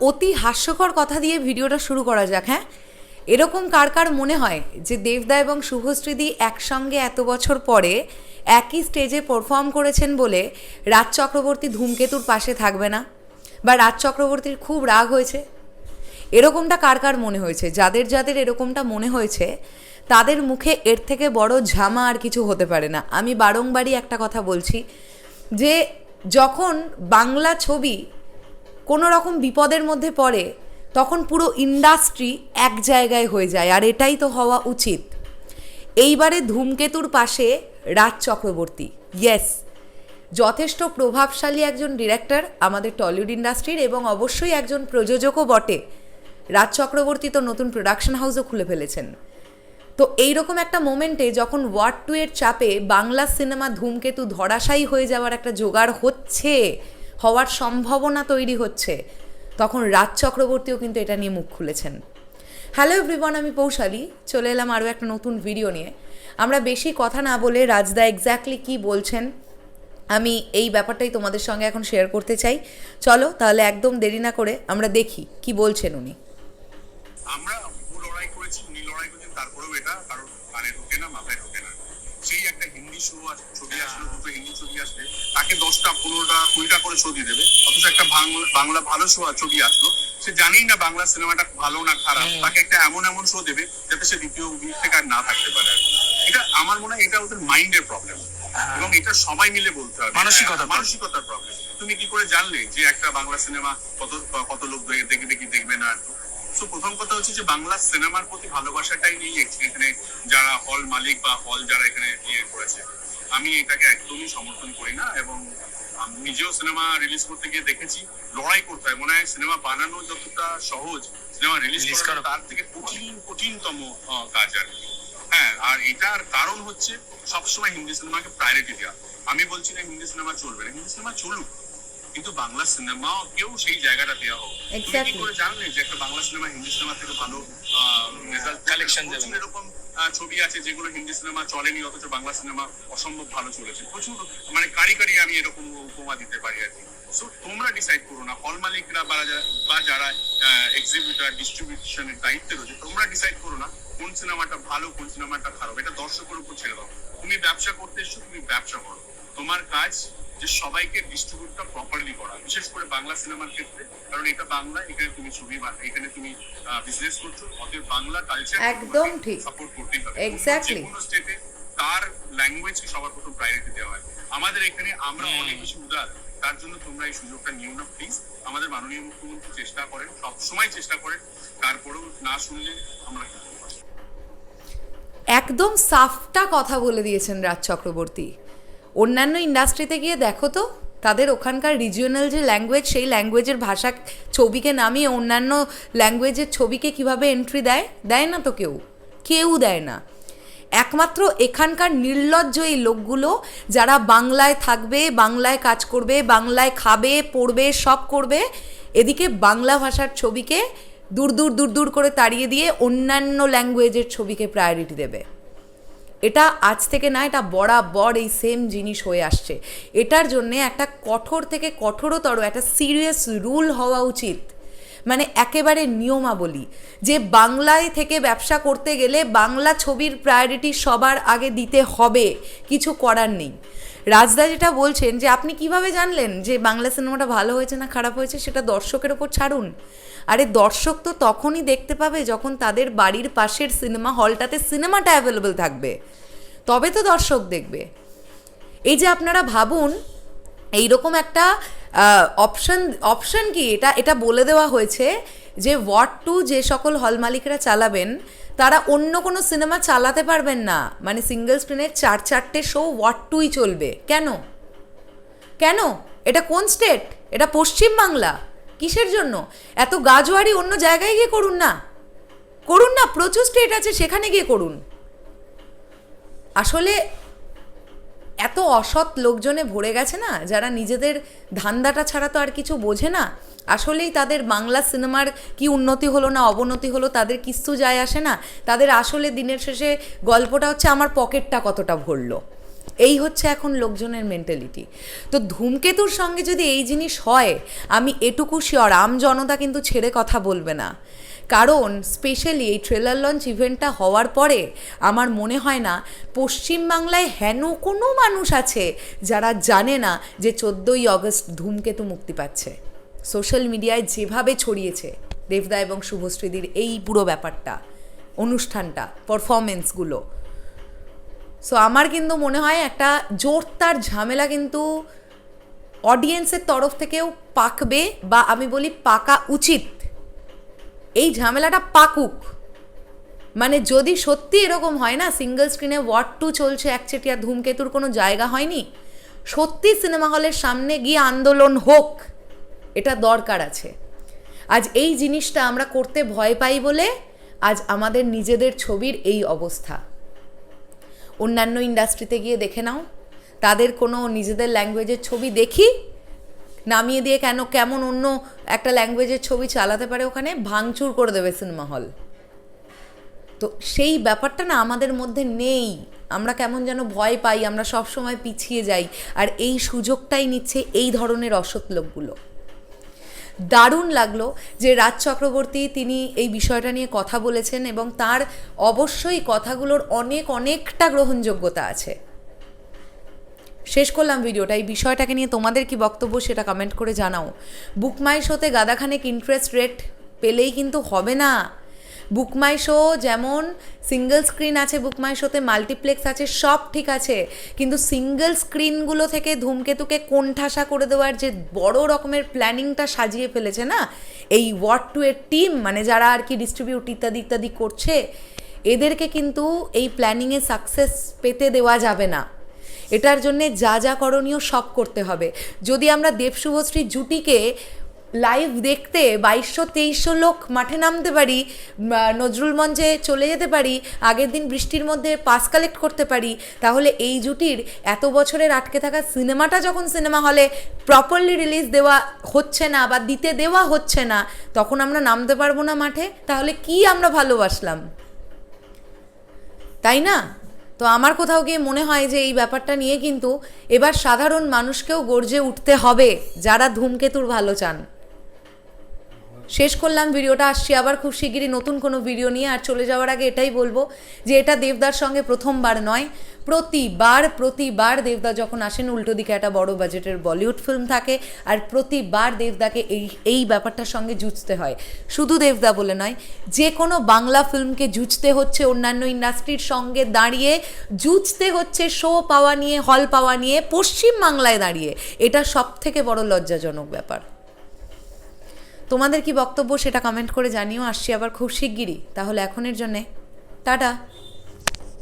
অতি হাস্যকর কথা দিয়ে ভিডিওটা শুরু করা যাক হ্যাঁ? এরকম কার কার মনে হয় যে দেবদা এবং শুভশ্রীদি একসঙ্গে এত বছর পরে একই স্টেজে পারফর্ম করেছেন বলে রাজ চক্রবর্তী ধূমকেতুর পাশে থাকবে না? বা রাজ চক্রবর্তীর খুব রাগ হয়েছে? এরকমটা কার কার মনে হয়েছে? যাদের যাদের এরকমটা মনে হয়েছে, তাদের মুখে এর থেকে বড় ঝামা আর কিছু হতে পারে না। আমি বারংবারই একটা কথা বলছি যে যখন বাংলা ছবি কোনো রকম বিপদের মধ্যে পড়ে, তখন পুরো ইন্ডাস্ট্রি এক জায়গায় হয়ে যায়, আর এটাই তো হওয়া উচিত। এইবারে ধূমকেতুর পাশে রাজ চক্রবর্তী ইয়েস যথেষ্ট প্রভাবশালী একজন ডিরেক্টর আমাদের টলিউড ইন্ডাস্ট্রির এবং অবশ্যই একজন প্রযোজকও বটে। রাজ চক্রবর্তী তো নতুন প্রোডাকশন হাউসও খুলে ফেলেছেন। তো এইরকম একটা মোমেন্টে যখন ওয়ার্ড টু এর চাপে বাংলা সিনেমা ধূমকেতু ধরাশায়ী হয়ে যাওয়ার একটা জোগাড় হচ্ছে হওয়ার সম্ভাবনা তৈরি হচ্ছে, তখন রাজ চক্রবর্তীও কিন্তু এটা নিয়ে মুখ খুলেছেন। হ্যালো এভরিওয়ান আমি পৌশালী। চলে এলাম আরও একটা নতুন ভিডিও নিয়ে। আমরা বেশি কথা না বলে রাজদা এক্স্যাক্টলি কী বলছেন, আমি এই ব্যাপারটাই তোমাদের সঙ্গে এখন শেয়ার করতে চাই। চলো তাহলে একদম দেরি না করে আমরা দেখি কি বলছেন উনি। আমরা ও লড়াই করেছি উনি লড়াই করেছেন তারপরেও এটা কারোর কানে ঢোকে না মাথায় ঢোকে না সেই একটা হিন্দি শো ছবি আসলো দুটো হিন্দি ছবি আসলে তাকে দশটা পনেরোটা কুড়িটা করে ছবি দেবে। অথচ একটা বাংলা বাংলা ভালো শো ছবি আসলো। সে জানেই না বাংলা সিনেমাটা ভালো না খারাপ। তাকে একটা এমন এমন শো দেবে যাতে সে দ্বিতীয় উইক থেকে আর না থাকতে পারে এটা আমার মনে হয় এটা ওদের মাইন্ডের প্রবলেম এবং এটা সবাই মিলে বলতে হবে। মানসিকতা। হ্যাঁ, মানসিকতার প্রবলেম তুমি কি করে জানলে যে একটা বাংলা সিনেমা কত কত লোক দেখে দেখি দেখবে না তো প্রথম কথা হচ্ছে যে বাংলা সিনেমার প্রতি ভালোবাসাটাই নেই এখানে যারা হল মালিক বা হল যারা এখানে ইয়ে করেছে। আমি এটাকে একদমই সমর্থন করি না এবং নিজেও সিনেমা রিলিজ করতে গিয়ে দেখেছি লড়াই করতে হয়। মনে হয় সিনেমা বানানো যতটা সহজ সিনেমা রিলিজ করা তার থেকে কঠিন কঠিনতম কাজ আর কি। হ্যাঁ আর এটার কারণ হচ্ছে সবসময় হিন্দি সিনেমাকে প্রায়োরিটি দেওয়া। আমি বলছি না হিন্দি সিনেমা চলবে না। হিন্দি সিনেমা চলুক। কিন্তু বাংলা সিনেমাকেও সেই জায়গাটা দেওয়া হোক। তুমি কি করে জানলে যে একটা বাংলা সিনেমা হিন্দি সিনেমা থেকে ভালো রেজাল্ট Collection এরকম ছবি আছে যেগুলো হিন্দি সিনেমা চলেনি অথচ বাংলা সিনেমা অসম্ভব ভালো চলেছে। প্রচুর মানে কারি কারি আমি এরকম উপমা দিতে পারি আর কি। সো তোমরা ডিসাইড করো না। হল মালিকরা বা বা যারা এক্সিবিউটার ডিস্ট্রিবিউশনের দায়িত্বে রয়েছে তোমরা ডিসাইড করো না কোন সিনেমাটা ভালো কোন সিনেমাটা খারাপ। এটা দর্শকের উপর ছেড়ে দাও। তুমি ব্যবসা করতে এসছো তুমি ব্যবসা করো। তোমার কাজ যে সবাইকে ডিস্ট্রিবিউটটা প্রপারলি করা বিশেষ করে বাংলা সিনেমার ক্ষেত্রে। কারণ এটা বাংলা এখানে তুমি ছবি এখানে তুমি বিজনেস করছ অতএব বাংলা কালচার একদম ঠিক। সাপোর্ট করতেই হবে. যে কোনো স্টেটে তার ল্যাঙ্গুয়েজকে সবার প্রথম প্রায়োরিটি দেওয়া হয়। আমাদের এখানে আমরা অনেক বেশি উদার। তার জন্য তোমরা এই সুযোগটা নিও না প্লিজ আমাদের মাননীয় মুখ্যমন্ত্রী চেষ্টা করেন সবসময় চেষ্টা করেন। তারপরেও না শুনলে আমরা একদম সাফটা কথা বলে দিয়েছেন রাজ চক্রবর্তী। অন্যান্য ইন্ডাস্ট্রিতে গিয়ে দেখো তো, তাদের ওখানকার রিজিওনাল যে ল্যাঙ্গুয়েজ সেই ল্যাঙ্গুয়েজের ভাষা ছবিকে নামিয়ে অন্যান্য ল্যাঙ্গুয়েজের ছবিকে কীভাবে এন্ট্রি দেয় দেয় না তো কেউ? কেউ দেয় না। একমাত্র এখানকার নির্লজ্জ এই লোকগুলো, যারা বাংলায় থাকবে, বাংলায় কাজ করবে, বাংলায় খাবে, পড়বে, সব করবে, এদিকে বাংলা ভাষার ছবিকে দূর দূর দূর দূর করে তাড়িয়ে দিয়ে অন্যান্য ল্যাঙ্গুয়েজের ছবিকে প্রায়োরিটি দেবে। এটা আজ থেকে না, এটা বরাবর এই সেম জিনিস হয়ে আসছে। এটার জন্যে একটা কঠোর থেকে কঠোরতর, একটা সিরিয়াস রুল হওয়া উচিত। মানে একেবারে নিয়মাবলী। যে বাংলায় থেকে ব্যবসা করতে গেলে বাংলা ছবির প্রায়োরিটি সবার আগে দিতে হবে। কিছু করার নেই। রাজদা যেটা বলছেন যে আপনি কীভাবে জানলেন যে বাংলা সিনেমাটা ভালো হয়েছে না খারাপ হয়েছে সেটা দর্শকের ওপর ছাড়ুন? আরে দর্শক তো তখনই দেখতে পাবে যখন তাদের বাড়ির পাশের সিনেমা হলটাতে সিনেমাটা অ্যাভেলেবেল থাকবে। তবে তো দর্শক দেখবে। এই যে আপনারা ভাবুন, এইরকম একটা অপশন অপশন কি? এটা এটা বলে দেওয়া হয়েছে যে ওয়ার্ড টু যে সকল হল মালিকরা চালাবেন, তারা অন্য কোনো সিনেমা চালাতে পারবেন না। মানে সিঙ্গেল স্ক্রিনের চার চারটে শো ওয়ার্ড টুই চলবে। কেন? কেন? এটা কোন স্টেট এটা পশ্চিম বাংলা। কিসের জন্য? এত গাজোয়ারি অন্য জায়গায় গিয়ে করুন না। করুন না, প্রচুর স্টেট আছে, সেখানে গিয়ে করুন। আসলে এত অসৎ লোকজনে ভরে গেছে না, যারা নিজেদের ধান্দাটা ছাড়া তো আর কিছু বোঝে না, আসলেই তাদের বাংলা সিনেমার কি উন্নতি হলো না অবনতি হলো তাদের কিচ্ছু যায় আসে না, তাদের আসলে দিনের শেষে গল্পটা হচ্ছে আমার পকেটটা কতটা ভরলো। এই হচ্ছে এখন লোকজনের মেন্টালিটি তো ধূমকেতুর সঙ্গে যদি এই জিনিস হয়, আমি এটুকু শিওর আম জনতা কিন্তু ছেড়ে কথা বলবে না। কারণ স্পেশালি এই ট্রেলার লঞ্চ ইভেন্টটা হওয়ার পরে আমার মনে হয় না পশ্চিমবাংলায় হেন কোনো মানুষ আছে যারা জানে না যে চোদ্দোই অগস্ট ধূমকেতু মুক্তি পাচ্ছে। সোশ্যাল মিডিয়ায় যেভাবে ছড়িয়েছে, দেবদা এবং শুভশ্রীদির এই পুরো ব্যাপারটা, অনুষ্ঠানটা পারফরমেন্সগুলো সো আমার কিন্তু মনে হয় একটা জোরদার ঝামেলা কিন্তু অডিয়েন্সের তরফ থেকেও পাকবে বা আমি বলি পাকা উচিত। এই ঝামেলাটা পাকুক। মানে যদি সত্যি এরকম হয় না সিঙ্গেল স্ক্রিনে ওয়ার্ড টু চলছে একচেটিয়া ধূমকেতুর কোনো জায়গা হয়নি, সত্যি সিনেমা হলের সামনে গিয়ে আন্দোলন হোক, এটা দরকার আছে। আজ এই জিনিসটা আমরা করতে ভয় পাই বলে আজ আমাদের নিজেদের ছবির এই অবস্থা। অন্যান্য ইন্ডাস্ট্রিতে গিয়ে দেখে নাও, তাদের কোনো নিজেদের ল্যাঙ্গুয়েজের ছবি দেখি নামিয়ে দিয়ে কেন, কেমন অন্য একটা ল্যাঙ্গুয়েজের ছবি চালাতে পারে ওখানে? ভাঙচুর করে দেবে সিনেমা হল। তো সেই ব্যাপারটা না আমাদের মধ্যে নেই। আমরা কেমন যেন ভয় পাই, আমরা সব সময় পিছিয়ে যাই। আর এই সুযোগটাই নিচ্ছে এই ধরনের অসৎ লোকগুলো। দারুণ লাগল যে রাজ চক্রবর্তী তিনি এই বিষয়টা নিয়ে কথা বলেছেন এবং তার অবশ্যই কথাগুলোর অনেক, অনেকটা গ্রহণযোগ্যতা আছে। শেষ করলাম ভিডিওটা। এই বিষয়টাকে নিয়ে তোমাদের কি বক্তব্য সেটা কমেন্ট করে জানাও। বুকমাই শোতে গাদাখানেক ইন্টারেস্ট রেট পেলেই কিন্তু হবে না। বুকমাই শো যেমন সিঙ্গেল স্ক্রিন আছে বুকমাই শোতে মাল্টিপ্লেক্স আছে, সব ঠিক আছে। কিন্তু সিঙ্গেল স্ক্রিনগুলো থেকে ধূমকেতুকে কোণঠাসা করে দেওয়ার যে বড় রকমের প্ল্যানিংটা সাজিয়ে ফেলেছে না, এই ওয়ার্ড টু এর টিম মানে যারা আর কি ডিস্ট্রিবিউট ইত্যাদি ইত্যাদি করছে, এদেরকে কিন্তু এই প্ল্যানিংয়ে সাকসেস পেতে দেওয়া যাবে না। এটার জন্যে যা যা করণীয় সব করতে হবে। যদি আমরা দেব শুভশ্রী জুটিকে লাইভ দেখতে বাইশশো তেইশশো লোক মাঠে নামতে পারি নজরুল মঞ্চে চলে যেতে পারি, আগের দিন বৃষ্টির মধ্যে পাস কালেক্ট করতে পারি, তাহলে এই জুটির এত বছরের আটকে থাকা সিনেমাটা যখন সিনেমা হলে প্রপারলি রিলিজ দেওয়া হচ্ছে না বা দিতে দেওয়া হচ্ছে না, তখন আমরা নামতে পারব না মাঠে, তাহলে কি আমরা ভালোবাসলাম? তাই না? তো আমার কোথাও গিয়ে মনে হয় যে এই ব্যাপারটা নিয়ে কিন্তু এবার সাধারণ মানুষকেও গর্জে উঠতে হবে যারা ধূমকেতুর ভালো চান। শেষ করলাম ভিডিওটা, আসছি আবার খুব শিগগিরই নতুন কোনো ভিডিও নিয়ে। আর চলে যাওয়ার আগে এটাই বলব যে এটা দেবদার সঙ্গে প্রথমবার নয়, প্রতিবার প্রতিবার দেবদা যখন আসেন, উল্টো দিকে একটা বড় বাজেটের বলিউড ফিল্ম থাকে। আর প্রতিবার দেবদাকে এই এই ব্যাপারটার সঙ্গে জুঝতে হয়। শুধু দেবদা বলে নয়, যে কোনো বাংলা ফিল্মকে জুঝতে হচ্ছে অন্যান্য ইন্ডাস্ট্রির সঙ্গে দাঁড়িয়ে জুঝতে হচ্ছে শো পাওয়া নিয়ে হল পাওয়া নিয়ে পশ্চিম বাংলায় দাঁড়িয়ে। এটা সব থেকে বড় লজ্জাজনক ব্যাপার। তোমাদের কি বক্তব্য সেটা কমেন্ট করে জানিও, আসছি আবার খুব শিগগিরই। তাহলে এখনের জন্যে, টাটা।